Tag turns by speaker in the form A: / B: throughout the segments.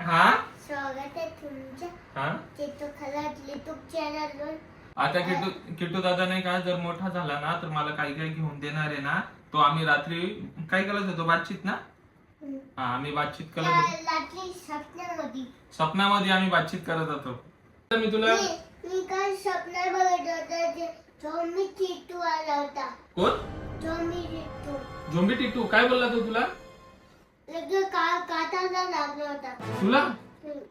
A: हा? हा? आता किट्टू किट्टू दादा नाही का जर मोठा झाला ना तर मला काही काही घेऊन देणार आहे ना. तो आम्ही रात्री काय करत होतो बातचीत ना? हा आम्ही बातचीत करत होतो.
B: स्वप्नामध्ये.
A: आम्ही बातचीत करत होतो. तर मी तुला
B: मी काल स्वप्न बघत होता ते झोंबी आला होता.
A: कोण?
B: झोंबी
A: टिट्टू काय बोलला तो तुला?
B: लगे का काटाला लागला होता.
A: तुला.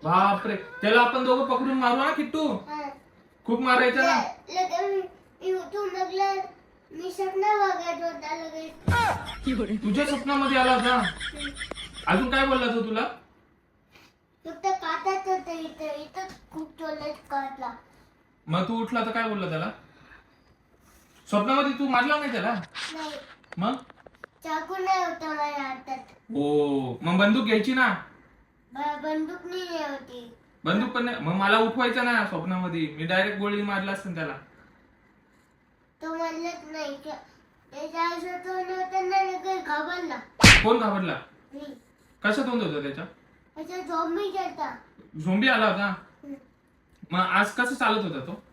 A: बापरे. त्याला आपण दोघं पकडून मारू ना किट्टू?
B: हा.
A: खूप मारायचं ना?
B: ल- लगे मी युट्यूब बघलं मी स्वप्न बघत होता लगे
A: तुझ्या स्वप्नामध्ये आला होता? अजून काय बोलला तो तुला?
B: फक्त काटाच होता इथं. इथं खूप काटला
A: मग तू उठला तर काय बोलला त्याला? स्वप्नामध्ये तू मारला नाही त्याला?
B: नाही.
A: मग?
B: चाकू नाही होता माझ्या हातात.
A: हो. मग बंदूक घ्यायची ना?
B: ब- बंदूक नाही होती.
A: बंदूक पण नाही. मग मला उठवायचं ना स्वप्नामध्ये. मी डायरेक्ट गोळी मारला असतं त्याला.
B: तो म्हणलंच नाही का- त्याच्या असं तोंड होतं ना लगेच घाबरला.
A: कोण घाबरला?
B: मी.
A: कसा तोंड होता त्याच्या?
B: झोंबी करता
A: झोंबी आला होता? मग आज कसं चालत होता तो?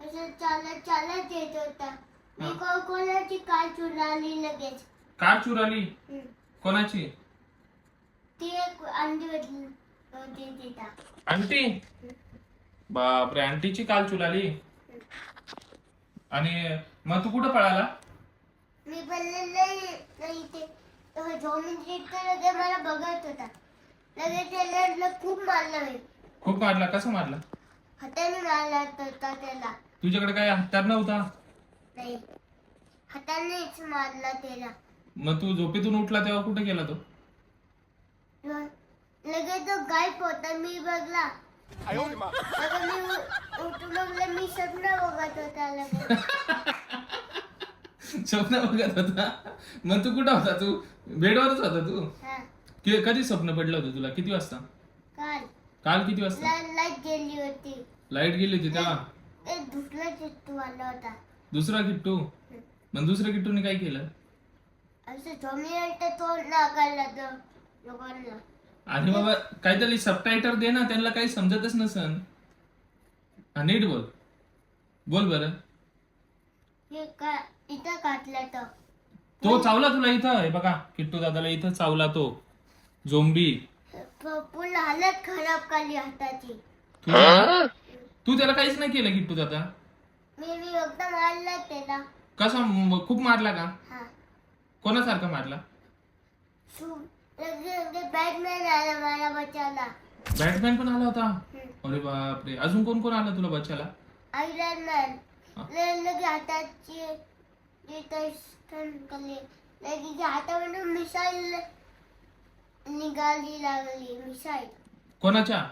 B: असं चालत चालत येत होता. मी को- कोणाची काय चुराली लगेच.
A: कार चुराली. कोणाची?
B: ती एक अंडी होती होती तिथं
A: आंटी बापरे आंटीची काल चुराली आणि मग तू कुठं पळाला?
B: मी बोलले नाही नाही ते तो झोंबी चिट्टू लगे मला बघत होता. लगेच त्याला खूप मारला मी.
A: खूप मारला? कसं मारला?
B: हाताने मारला होता त्याला.
A: तुझ्याकडे काय हत्यार नव्हता?
B: नाही. हातानेच मारला त्याला.
A: मग तू झोपेतून उठला तेव्हा कुठे गेला तो?
B: लगेच तो गायब होता मी बघला. लगेच मी उ- उठून बघलं मी स्वप्न बघत होता लगेच.
A: स्वप्न बघत होता? मग तू कुठं होता? तू बेडवरच होता तू?
B: हा.
A: कि- कधी स्वप्न पडलं होतं तुला? किती वाजता?
B: काल.
A: काल किती वाजता?
B: ला- लाइट गेली होती.
A: लाइट गेली होती तेव्हा?
B: एक दुसरा चिट्टू आला होता.
A: दुसरा किट्टू? मग दुसऱ्या किट्टूने काय केलं?
B: असं लोकांना.
A: आणि बाबा काहीतरी सबटायटर दे ना त्यांना काही समजतच नसन. हा, नीट बोल. बोल बरं.
B: हे का इथं काटला तो.
A: तो चावला तुला इथं? हे बघा किट्टू दादाला इथं चावला तो. झोंबी.
B: प- पूर्ण हालत खराब केली हाताची.
A: तू तू त्याला काहीच नाही केलं किट्टू दादा?
B: मी मी एकदम मारला त्याला
A: कसा म- खूप मारला का?
B: हा.
A: कोणासारखा मारला?
B: बॅटमॅन आला मला बचावला
A: बॅटमॅन पण आला होता. अरे बापरे. अजून कोण कोण आलं तुला बच्चाला
B: आयरन मॅन लगे हाताची केले. लगे हातामधून मिसाईल निघाली लागली. मिसाईल
A: कोणाच्या?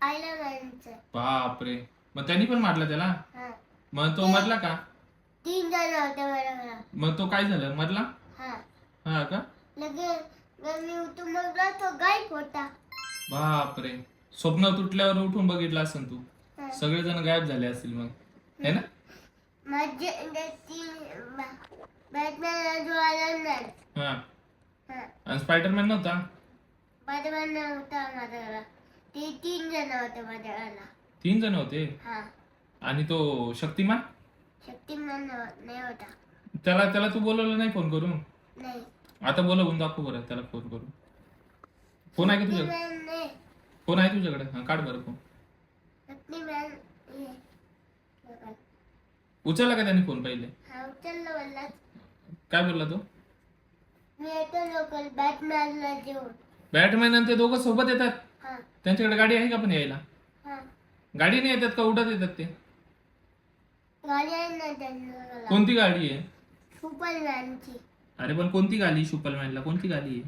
B: आयरन मॅनचं
A: बापरे. मग त्यांनी पण मारला त्याला? मग तो मरला का?
B: तीन जण होते बरोबर
A: मग तो काय झालं? मरला?
B: हा
A: का?
B: लगे लगे मी उठून बघला तो गायब होता.
A: बापरे. स्वप्न तुटल्यावर उठून बघितलं असेल तू.
B: हा.
A: सगळेजण गायब झाले असतील मग. है ना?
B: माझे बॅटमॅन जो मॅन
A: हा.
B: हा.
A: आणि स्पायडरमॅन नव्हता?
B: बॅटमॅन होता माझ्या घरात ते तीन जण होते माझ्या घराला
A: तीन जण होते?
B: हा.
A: आणि तो शक्तिमान?
B: शक्तिमान नव्ह- नाही होता.
A: त्याला त्याला तू बोलवलं नाही फोन करून?
B: नाही.
A: आता बोलवून दाखव बरं त्याला फोन करून. फोन आहे का
B: नाही
A: फोन आहे तुझ्याकडे? हा काढ बरं फोन. उचलला का त्याने फोन पहिले?
B: हा
A: काय बोलला तो? बॅटमॅन आणि ते दोघं सोबत येतात? त्यांच्याकडे गाडी आहे का पण यायला?
B: हा.
A: गाडीने येतात का? उडत येतात ते? कोणती गाडी आहे? अरे पण कोणती गाडी सुपरमॅनला? कोणती आहे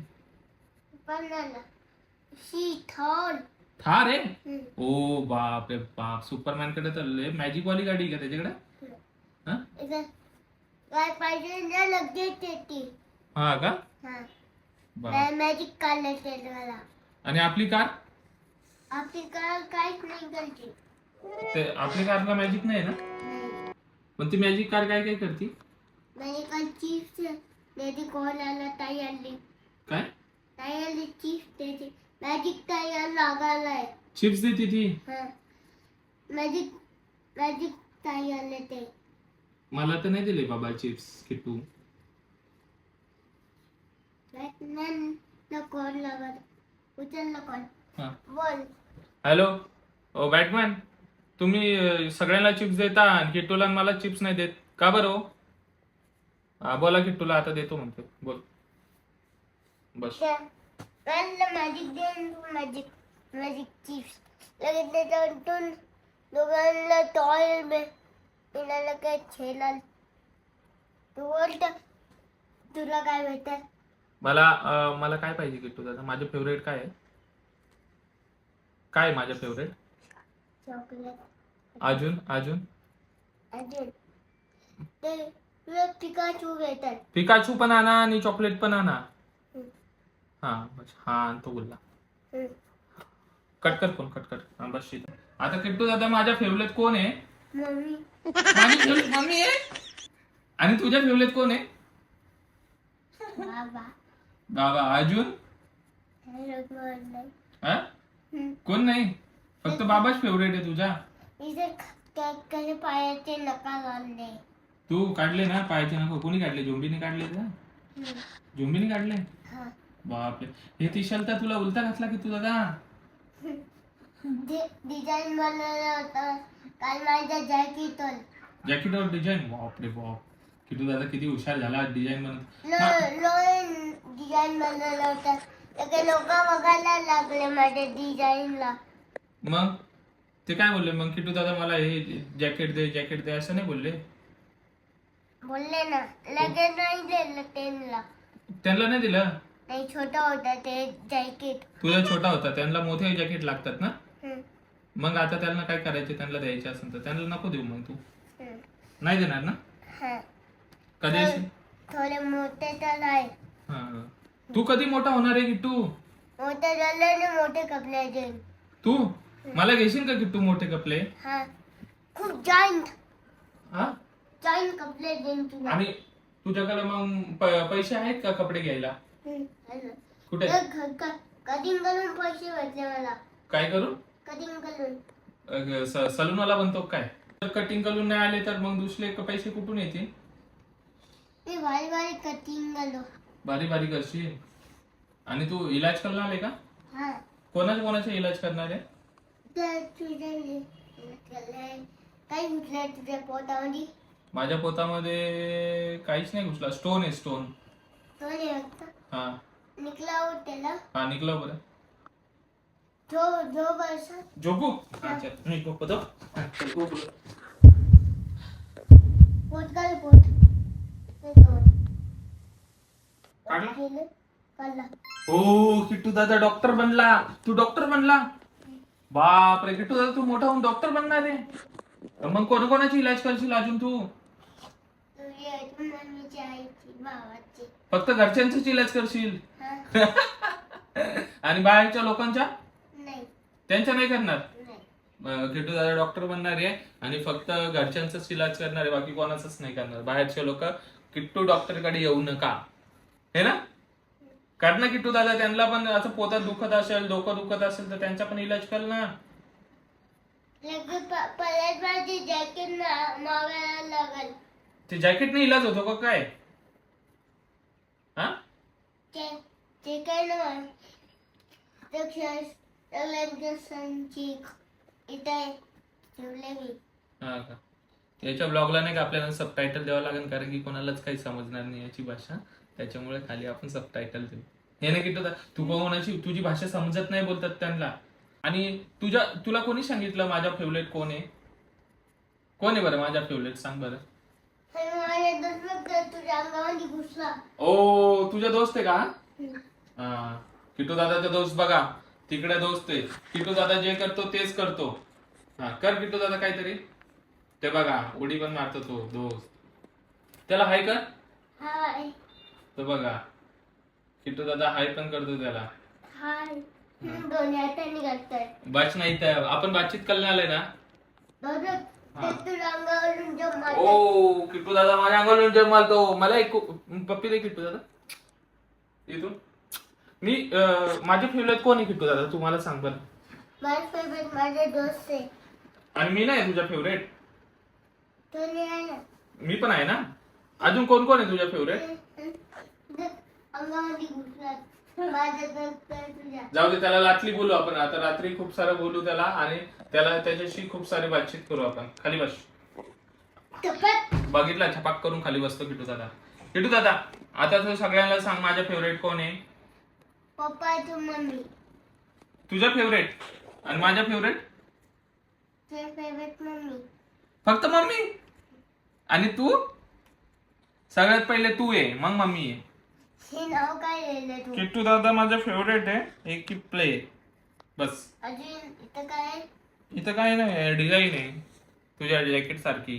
B: शी थॉर.
A: थार आहे? ओ बाप रे बाप. सुपरमॅनकडे तर लय मॅजिक वाली गाडी आहे का त्याच्याकडे? हा?
B: काय पाहिजे ना लगेच येते.
A: हा का?
B: हा.
A: बाप
B: मॅजिक काढलं त्याला
A: आणि आपली कार
B: आपली कार काहीच नाही करते.
A: ते आपली कारला मॅजिक नाही ना?
B: नाही.
A: पण ती मॅजिक कार काय काय करते?
B: मॅजिकल चिप्स मेडिकल आला ताई आणली
A: काय?
B: ताईला चिप्स देते. मॅजिक ताईला लागायलाय
A: चिप्स देते ती?
B: हा. मॅजिक मॅजिक ताई आले ते.
A: मला तर नाही दिले बाबा चिप्स किट्टू
B: बॅटमॅन कॉल लागत उचल कॉल
A: हा.
B: बोल.
A: हॅलो ओ बॅटमॅन तुम्ही अं, सगळ्यांना चिप्स देता आणि किट्टूला आणि मला चिप्स नाही देत. का बरं हो हा बोला किट्टूला आता देतो म्हणतो. बोल. बस.
B: मला मॅजिक दे मॅजिक मॅजिक चिप्स लगेच त्याच्यातून दोघांना टॉय मिळालं काय छेलाल. तू बोलत तुला काय भेटेल?
A: मला अं, मला काय पाहिजे किट्टू दादा माझे फेवरेट काय आहे? काय आहे माझं फेवरेट
B: चॉकलेट.
A: अजून अजून?
B: अजून. ते तुला पिकाचू भेटेल.
A: पिकाचू पण आणा आणि चॉकलेट पण आणा. हा बस हा आणतो बोलला. कट कर फोन कट कर हा बस इथं. आता किट्टू दादा माझ्या फेवरेट कोण आहे?
B: मम्मी.
A: माझी फेवरेट मम्मी आहे? आणि तुझ्या फेवरेट कोण आहे?
B: बाबा.
A: बाबा अजून? हा? कोण नाही? फक्त बाबाच फेवरेट आहे तुझा.
B: इथे कसे पायाचे नका घालले
A: तू काढले ना पायाचे नको कोणी काढले? झोंबीने काढले का? झोंबीने काढले?
B: हा.
A: बापरे. हे टी शर्ट तुला उलटा घातला की तू दादा?
B: डिझाईन बनवलं होतं. काल माझ्या जॅकेटवर.
A: जॅकेटवर डिझाईन बापरे बाप. किटू दादा किती हुशार झाला डिझाईन बनत
B: लो डिझाईन बनवलं होतं. सगळे लोक बघायला लागले माझ्या डिझाईनला
A: मग? ते काय बोलले? मग किटू दादा मला हे जॅकेट दे जॅकेट दे असं नाही बोलले?
B: बोलले ना लगेच नाही दिलं त्यांना.
A: त्यांना नाही दिलं?
B: नाही छोटं होतं ते जॅकेट.
A: तुझा छोटा होता त्यांना मोठे जॅकेट लागतात ना? मग आता त्यांना काय करायचे? त्यांना द्यायचे असेल तर त्यांना नको देऊ मग तू. नाही देणार ना?
B: हा.
A: कधी?
B: थोडे मोठे तर आहे.
A: हा, हा. तू कधी मोठा होणार आहे किट्टू?
B: मोठे झाले आणि मोठे कपडे देईन
A: तू? मला घेशील का किट्टू मोठे कपडे?
B: हा. खूप जाईंट
A: हा?
B: जाईंट कपडे देईन तुला.
A: आणि तुझ्याकडे मग प- पैसे आहेत का कपडे घ्यायला? कुठे?
B: कधी करून पैसे भेटले मला.
A: काय करू
B: कधी करून.
A: सलून वाला बनतो काय? जर कटिंग करून नाही आले तर मग दुसरे क- पैसे कुठून येतील?
B: मी भारी भारी कटिंग गेलो
A: बारी बारी करशील. आणि तू इलाज करणार आहे का?
B: हा.
A: कोणाचे कोणाचे इलाज करणार आहे?
B: तर तुझे काय घुसलंय तुझ्या पोटामध्ये?
A: माझ्या पोतामध्ये काहीच नाही घुसला. स्टोन आहे स्टोन
B: तो नाही होता
A: हा.
B: निकला हो त्याला.
A: हा निकला बरं.
B: जो जो बसा
A: झोपू? हा, चल, झोपू.
B: पोट काढ पोट. ते दोन.
A: काढला?
B: केलं? काढला.
A: ओ किट्टू दादा डॉक्टर बनला. तू डॉक्टर बनला? बापरे किट्टू दादा तू मोठा होऊन डॉक्टर बनणार आहे. मग कोणाकोणाची इलाज करशील अजून तू?
B: मम्मीची आईची भावाची
A: फक्त घरच्यांचाच इलाज करशील?
B: हा
A: आणि बाहेरच्या लोकांच्या?
B: नाही
A: त्यांच्या नाही करणार?
B: नाही
A: अं, किट्टू दादा डॉक्टर बनणार आहे आणि फक्त घरच्यांचाच इलाज करणार आहे बाकी कोणाचाच नाही करणार. बाहेरचे लोक किट्टू डॉक्टरकडे येऊ नका. हे ना? कर ना किट्टू दादा त्यांना पण असं पोतात दुखत असेल डोकं दुखत असेल तर त्यांचा पण इलाज कर ना.
B: लगेच प- परत माझी जॅकेट मागायला लागल.
A: ते जॅकेटने इलाज होतो का काय? हा?
B: ते ते काय ना
A: हा का? याच्या ब्लॉगला नाही का आपल्याला सबटायटल द्यावं लागेल? कारण की कोणालाच काही समजणार नाही याची भाषा. त्याच्यामुळे खाली आपण सबटायटल देऊ. हे नाही की तू कोणाची तुझी भाषा समजत नाही बोलतात त्यांना. आणि तुझ्या तुला कोणी सांगितलं माझा फेवरेट कोण आहे? कोण आहे बरं माझा फेवरेट सांग बरं.
B: तुझ्या
A: ओ तुझा दोस्त आहे का? हा. किटू दादाचा दोस्त बघा. तिकडे दोस्त आहे. किटू दादा जे करतो तेच करतो. हा कर किटू दादा काहीतरी. ते बघा उडी पण मारतो तो दोस्त. त्याला हाय कर.
B: हाय.
A: तो बघा. किटू दादा हाय पण करतो त्याला.
B: हाय. दोन्ही हाताने करतोय.
A: बाच नाही तर आपण बातचीत करून आले ना? ओ किट्टू दादा माझ्या अंगावरून जन्माल तो मला एक पप्पी दे किट्टू दादा इथून. मी माझे फेवरेट कोण आहे किट्टू दादा तुम्हाला सांग बरं.
B: माझे फेवरेट माझे दोस्त आहे.
A: आणि मी नाही तुझ्या फेवरेट
B: तो नाही आहे ना.
A: मी पण आहे ना? अजून कोण कोण आहे तुझ्या फेवरेट
B: अंगामध्ये
A: जाऊ दे त्याला लाटली बोलू आपण. आता रात्री खूप सारं बोलू त्याला आणि त्याला त्याच्याशी खूप सारी बातचीत करू आपण. खाली बस. बघितला छपाक करून खाली बसतो किटू दादा. किटू दादा आता तू सगळ्यांना सांग माझ्या फेवरेट कोण आहे?
B: पप्पा तू मम्मी.
A: तुझा फेवरेट आणि माझ्या फेवरेट
B: फेवरेट मम्मी.
A: फक्त मम्मी? आणि तू? सगळ्यात पहिले तू आहे मग मम्मी आहे
B: हे नाव काय तू?
A: किट्टू दादा माझा फेवरेट आहे. एक की प्ले बस.
B: अजून इथं काय? आहे?
A: इथं काय नाही डिझाईन आहे. तुझ्या जॅकेट सारखी.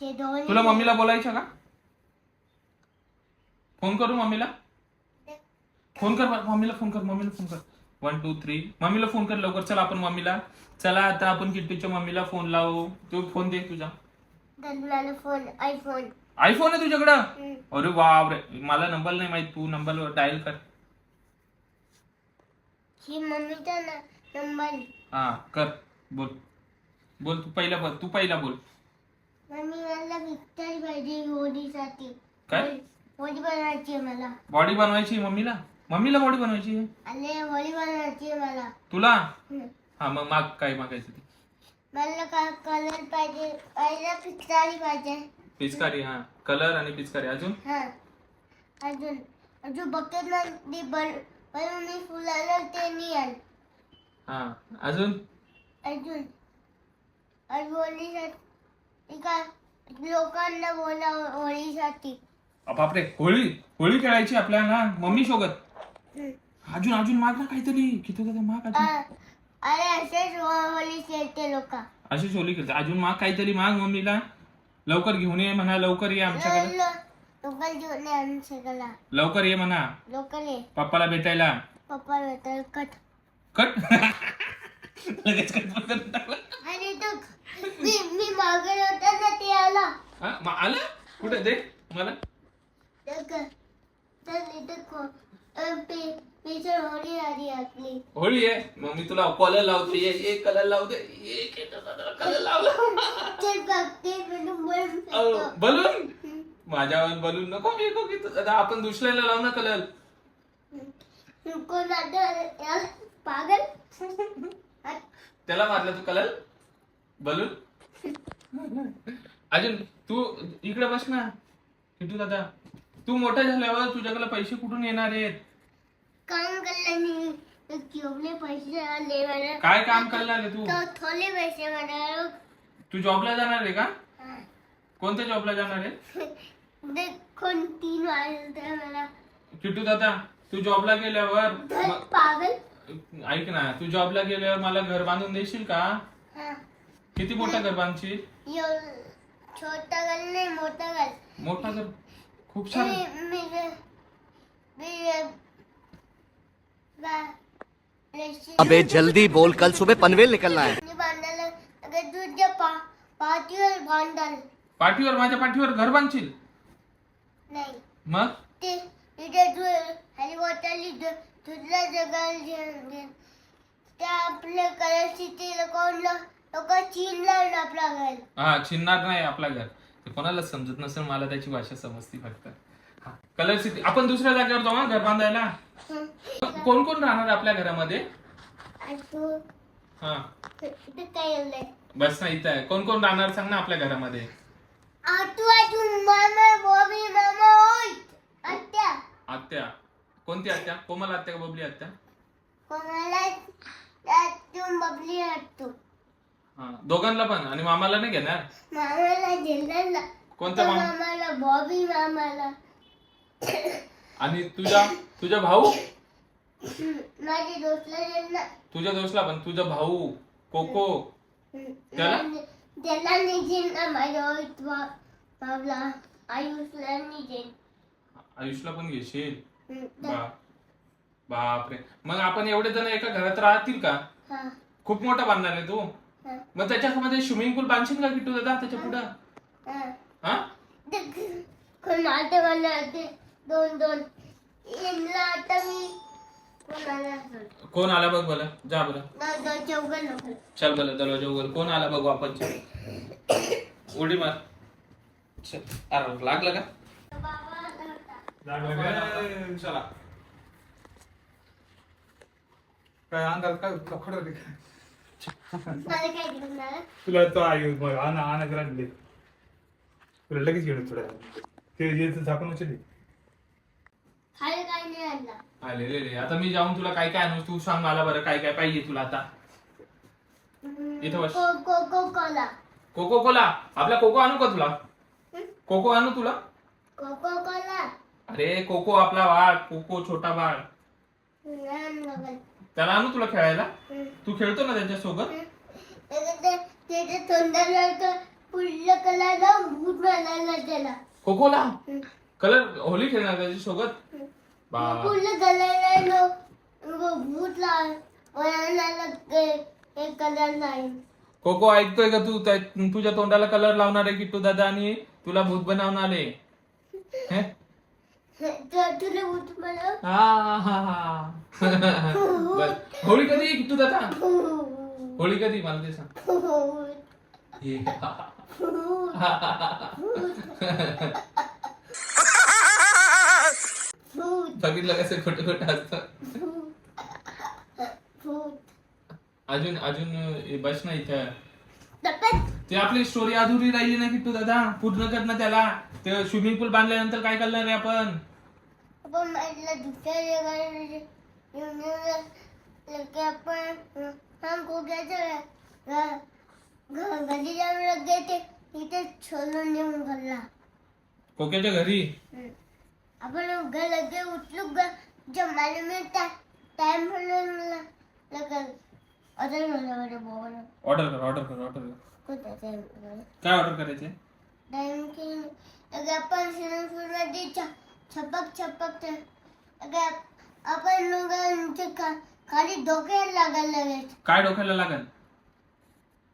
B: हे दोन
A: तुला मम्मीला बोलायचं का? फोन करू मम्मीला? फोन कर बरं, मम्मीला फोन कर मम्मीला फोन कर. वन टू थ्री मम्मीला फोन कर लवकर. चला आपण मम्मीला. चला आता आपण किट्टूच्या मम्मीला फोन लावू. तू फोन दे तुझा.
B: फोन आयफोन
A: आयफोन आहे तुझ्याकडं? अरे बापरे. मला नंबर नाही माहीत. तू नंबर डायल कर.
B: ही मम्मीचा नंबर
A: हा कर. बोल. बोल तू पहिला बोल. तू पहिला बोल.
B: मम्मी मला पिक्चर पाहिजे होळीसाठी.
A: काय?
B: होळी बनवायची आहे मला.
A: बॉडी बनवायची आहे मम्मीला? मम्मीला बॉडी बनवायची आहे?
B: आणि होळी बनवायची आहे मला.
A: तुला?
B: हम्म.
A: हा मग माग काय मागायचं ते?
B: मला का कलर पाहिजे पहिला पिक्चर पाहिजे.
A: पिचकारी हा. कलर आणि पिचकारी. अजून?
B: हा. अजून. अजून बकेटमध्ये बनवून मी फुलाला ते नाही आण
A: हा. अजून?
B: अजून. अजून होळीसाठी का लोकांना बोला होळीसाठी.
A: अ, बापरे. होळी? होळी खेळायची आपल्याला? मम्मी सोबत?
B: हम्म.
A: अजून अजून माग ना काहीतरी. किती कधी माग अजून?
B: अरे असेच होळी खेळते लोक.
A: अशीच होळी खेळते. अजून माग काहीतरी माग मम्मीला? लवकर घेऊन ये म्हणा लवकर ये आमच्याकडे.
B: लोकल आमच्याकडला
A: लवकर ये म्हणा.
B: लोकल आहे
A: पप्पाला भेटायला.
B: पप्पा भेटल कट.
A: कट? लगेच कट टाकला.
B: आणि तो मी मी मागे होता ना ते आला.
A: हा, मग आलं? कुठे दे मला
B: तर क- तर इथं को- अ, पे- पेशल होळी आली आपली
A: होळी आहे. मग मी तुला कॉलर लावतो. ये ये कलर लावते ये कलर लावला बलून माझ्यावर बलून नको? मी नको की आता आपण दुसऱ्याला लावू ना कलर
B: पागल.
A: त्याला मारलं तू कलर बलून? अजून तू इकडे बस ना. किटू दादा तू मोठा झाल्यावर तुझ्याकडे पैसे कुठून येणार आहेत?
B: काम पैसे आले मला
A: काय काम करणार आहे तू?
B: तो थोडे पैसे मला.
A: तू जॉबला जाणार आहे का. कोणत्या जॉबला जाणार आहे?
B: ते कोण तीन वाजता मला.
A: किटू दादा तू जॉबला गेल्यावर
B: धर
A: म-
B: पागल.
A: ऐक ना तू जॉबला गेल्यावर मला घर बांधून देशील का?
B: हा.
A: किती मोठं घर बांधशील?
B: छोटा गल नाही मोठा गल
A: मोठा घर? खूप छान
B: मी मी मी बा-
C: अबे जल्दी बोल कल सुबह पनवेल निकलना है।
B: मी बांधायला अगं तुझ्या पा पाठीवर बांधाल
A: पाठीवर माझ्या पाठीवर घर बांधशील?
B: नाही।
A: मग?
B: ते हॅरी वॉटरली तुझल्या जगाला त्या आपल्या करायची ते कोण लोक चीनला आपला घर.
A: हा चिन्हार नाही आपला घर. ते कोणालाच समजत नसेल मला त्याची भाषा समजती फक्त. हा कलर सिटी आपण दुसऱ्या जागेवर जाऊ हा घर बांधायला? कोण कोण राहणार आपल्या घरामध्ये? हा.
B: इथे काय येलंय
A: बस ना इथं आहे. कोण कोण राहणार सांग ना आपल्या घरामध्ये?
B: आतू आतू मामा बॉबी मामा आत्या.
A: आत्या. कोणती आत्या? कोमल आत्या का बबली आत्या?
B: कोणाला आतू बबली आतू
A: हा. दोघांना पण. आणि मामाला नाही घेणार?
B: मामाला
A: कोणत्या मामा?
B: मामाला बॉबी मामाला.
A: आणि तुझ्या तुझा भाऊ?
B: माझे दोस्तला जिल्हा
A: तुझ्या दोस्तला पण तुझा भाऊ कोको? त्याला?
B: त्याला माझ्या आयुषला
A: पण घेशील? बा बापरे. मग आपण एवढे जण एका घरात राहतील का?
B: हा.
A: खूप मोठा बांधणार आहे तू?
B: हा.
A: मग त्याच्यामध्ये स्विमिंग पूल बांधशील का किट्टू दादा त्याच्या पुढं?
B: हा.
A: हा?
B: ते कोण आटे मला ते? दोन दोन यांना आता मी कोणाला
A: कोण आला बघ बरं जा बरं
B: चौघं
A: चल बरं दरवाजा उघड कोण आला बघू आपण चल. उडी मार चल. अरे लागलं का चला
D: काय अंगात काय?
B: मला
D: तुला तो आई मग आणा आणा तुला लगेच घेऊन थोड्या ते झाकून उचलली
B: खाली काय नाही आणला.
A: आले रे रे. आता मी जाऊन तुला काय काय आणू तू सांग मला बरं काय काय पाहिजे तुला आता. इथं बस.
B: को कोला
A: कोको कोला आपला कोको आणू का तुला? कोको आणू तुला?
B: कोको कोला
A: अरे कोको आपला बाळ कोको छोटा बाळ. त्याला आणू तुला खेळायला? तू खेळतो ना त्याच्यासोबत?
B: त्याच्या तोंडाला तर पुढलं कलर भूत बनायला त्याला.
A: कोकोला? कलर होली खेळणार त्याच्यासोबत बा.
B: पुढलं कलर भूत बनायला एक कलर नाही.
A: कोको ऐकतोय का तू? त्या- तुझ्या तोंडाला कलर लावणार आहे किट्टू दादा आणि तुला भूत बनवणार आहे. हे?
B: तर तुला भूत बनव.
A: हा, हा, हा. बरं. होळी कधी आहे किट्टू दादा? होळी कधी? मला ते सांग.
B: भूत.
A: बघितलं कसं खोटं खोटं असतं अजून अजून बस ना इथं. ते आपली स्टोरी अधुरी राहिली ना किट्टू दादा. पूर्ण कर ना त्याला. ते स्विमिंग पूल बांधल्यानंतर काय करणार आहे आपण? कोक्याच्या घरी?
B: आपण घर लगे उठलो ग जमायला मिळता टाइम म्हणून लगेच मला बोल
A: ऑर्डर कर ऑर्डर कर ऑर्डर कर. काय ऑर्डर करायचंय?
B: टाइम की लगे आपण स्विमिंग पूलमध्ये छपक छपक ते लगे आपण लोकांचे खाली डोक्याला लागायला लगेच
A: काय डोक्याला लागल?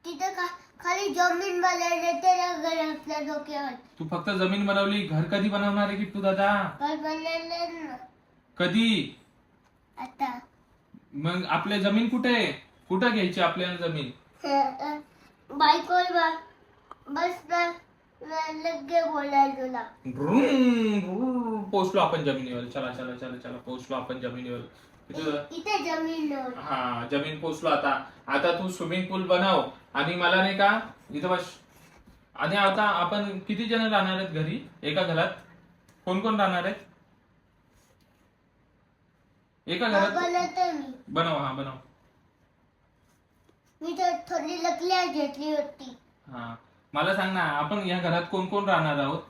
B: तिथे खा खाली जमीन बनायला ते लागेल आपल्या डोक्यावर.
A: तू फक्त जमीन बनवली घर कधी बनवणार आहे किट्टू दादा?
B: घर ना.
A: कधी?
B: आता.
A: मग आपल्या जमीन कुठे? आहे कुठं घ्यायची आपल्याला जमीन?
B: बायकोल बस ना लगे बोलायला तुला.
A: पोहोचलो आपण जमिनीवर. चला चला चला चला पोहोचलो आपण जमिनीवर.
B: इथे जमीन
A: हा जमीन पोहोचलो आता. आता तू स्विमिंग पूल बनव आणि मला नाही का इथं बस. आणि आता आपण किती जण राहणार आहेत घरी? एका घरात? कोण कोण राहणार आहेत? एका घरात? बनव हा बनव.
B: मी तर थोडी लकल्या घेतली होती.
A: हा. मला सांग ना आपण या घरात कोण कोण राहणार आहोत?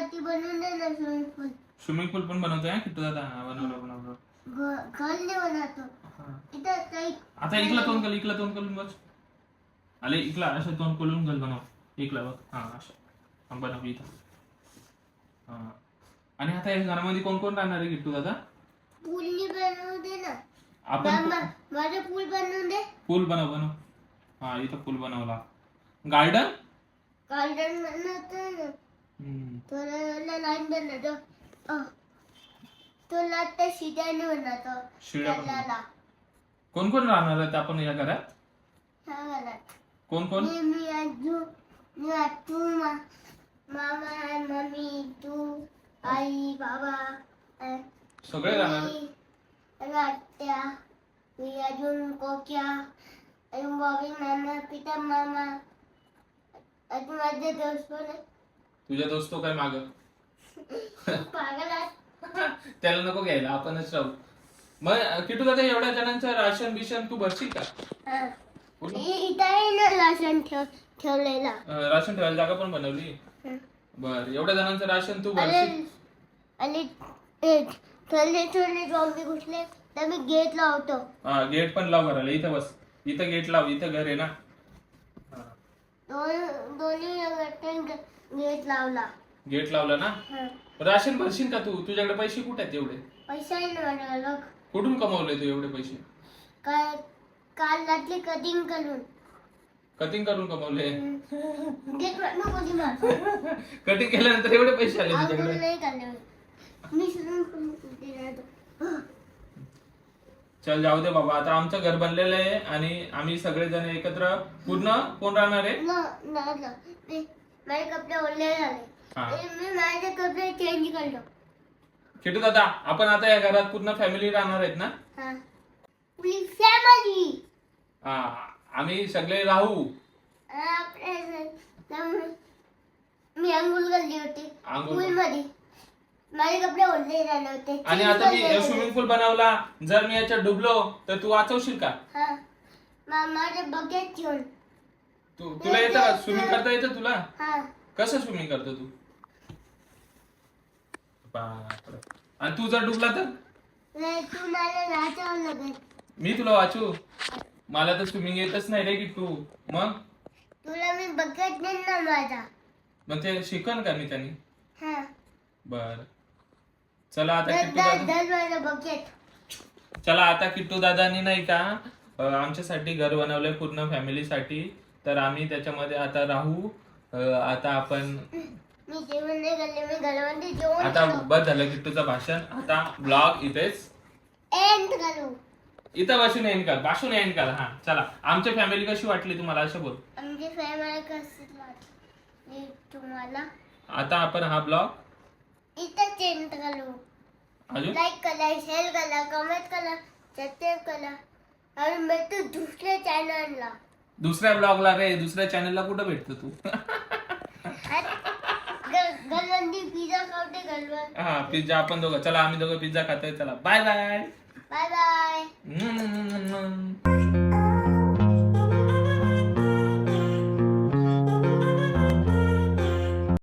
B: स्विमिंग पूल
A: स्विमिंग पूल पण बनवतोय हा? किट्टू दादा? हा बनवलं बनवलं.
B: घ- घर नाही बनवतो.
A: हा.
B: इथं काही
A: आता इकला तोंड कर इकला तोंड करून बस. आले इकला असं तोंड करून घाल बनव. इकला बघ. हा असं हा, बनव इथं. हा. आणि आता या घरामध्ये कोण कोण राहणार आहे किट्टू दादा?
B: पूलनी बनवून दे ना.
A: आपण
B: माझं पूल बनवून दे.
A: पूल बनव बनव. हा इथं पूल बनवला. गार्डन?
B: गार्डन बनवतो ना. तुला लाईन बनवतो. तुला ते शिट्याने बनवतो
A: शिड्या पण
B: त्याला
A: कोण कोण राहणार आहेत आपण या घरात?
B: ह्या घरात.
A: कोण कोण
B: मी मी आजू मी तू मामा मम्मी तू आई बाबा अ,
A: सगळे राहणार?
B: मी आत्या मी अजून कोक्या अजून बॉबी मामा पिता मामा. अजून माझे दोस्त पण आहे.
A: तुझ्या दोस्तो काय माग. त्याला नको घ्यायला आपणच राहू. मग किटू दादा एवढ्या जणांचं राशन बिशन तू भरशील का?
B: हा. इथं आहे ना लसूण ठेव ठेवलेला.
A: अं, राशन ठेवायला जागा पण बनवली?
B: हं.
A: बर एवढ्या जणांचं राशन तू
B: आणि
A: भरशील?
B: आणि ते थोडे थोडे झॉम्बी घुसले तर मी गेट लावतो
A: हा गेट पण लाव घराला. इथं बस. इथं गेट लाव. इथं घर आहे ना.
B: दोन दोन्ही गेट लावला.
A: गेट लावलं ना?
B: हा.
A: राशन भरशील का तू? तुझ्याकडे पैसे कुठे आहेत एवढे?
B: पैसा
A: कुठून कमवले तू एवढे पैसे?
B: काल काल रात्री कटिंग करून.
A: कटिंग करून कमवले?
B: गेट नको ती मार
A: कटिंग केल्यानंतर एवढे पैसे आले तुझ्याकडे?
B: नाही मी. राहतो
A: चल जाऊ दे बाबा. आता आमचं घर बनलेलं आहे आणि आम्ही सगळेजण एकत्र पूर्ण कोण राहणार आहे?
B: न नाही ना. मी- माझे कपडे ओले झाले.
A: हा.
B: मी माझे कपडे चेंज करलो
A: किटू दादा आपण आता या घरात पूर्ण फॅमिली राहणार आहेत ना?
B: हा. फॅमिली
A: हा आम्ही सगळे राहू.
B: मी अंघोळ करली होती.
A: अंघोळ?
B: पूल मध्ये. माझे कपडे ओले झाले होते.
A: आणि आता मी. स्विमिंग पूल बनवला. जर मी याच्यात डुबलो तर तू वाचवशील का?
B: हा. माझे बकेट ठेवून.
A: तू तुला येतं का? स्विमिंग करता येतं तुला?
B: हा.
A: कसं स्विमिंग करतो तू? बापरे. आणि तू जर डुबला तर?
B: नाही तू मला नाचावं लागेल.
A: मी तुला वाचू? मला तर स्विमिंग येतच नाही रे की तू मग?
B: तुला मी बकेट देईन ना माझा.
A: मग ते शिकन का मी त्यांनी?
B: हा.
A: बर. चला आता
B: दर
A: किट्टू
B: दर
A: दादा
B: दर माझा बकेट
A: चला आता किट्टू दादानी नाही का अं, आमच्यासाठी घर बनवलंय पूर्ण फॅमिलीसाठी तर आम्ही त्याच्यामध्ये आता राहू. अं, आता आपण
B: मी जेवण नाही करले मी घरामध्ये जेवण
A: आता बस झालं किट्टूचं भाषण. आता ब्लॉग इथेच.
B: एंड करू.
A: इथं बसून येईन का बसून येईन का हा चला. आमची फॅमिली कशी वाटली तुम्हाला? असं बोल.
B: आमची फॅमिली कशी वाटली तुम्हाला?
A: आता आपण हा ब्लॉग
B: इथं चेंज करू.
A: अजून?
B: लाईक करा शेअर करा कमेंट करा सबस्क्राईब करा. आणि भेटू दुसऱ्या चॅनलला
A: दुसऱ्या ब्लॉगला रे दुसऱ्या चॅनलला कुठं भेटतो तू?
B: पिझ्झा खावते
A: हा पिझ्झा आपण दोघं. चला आम्ही दोघं पिझ्झा खातोय. चला बाय बाय
B: बाय बाय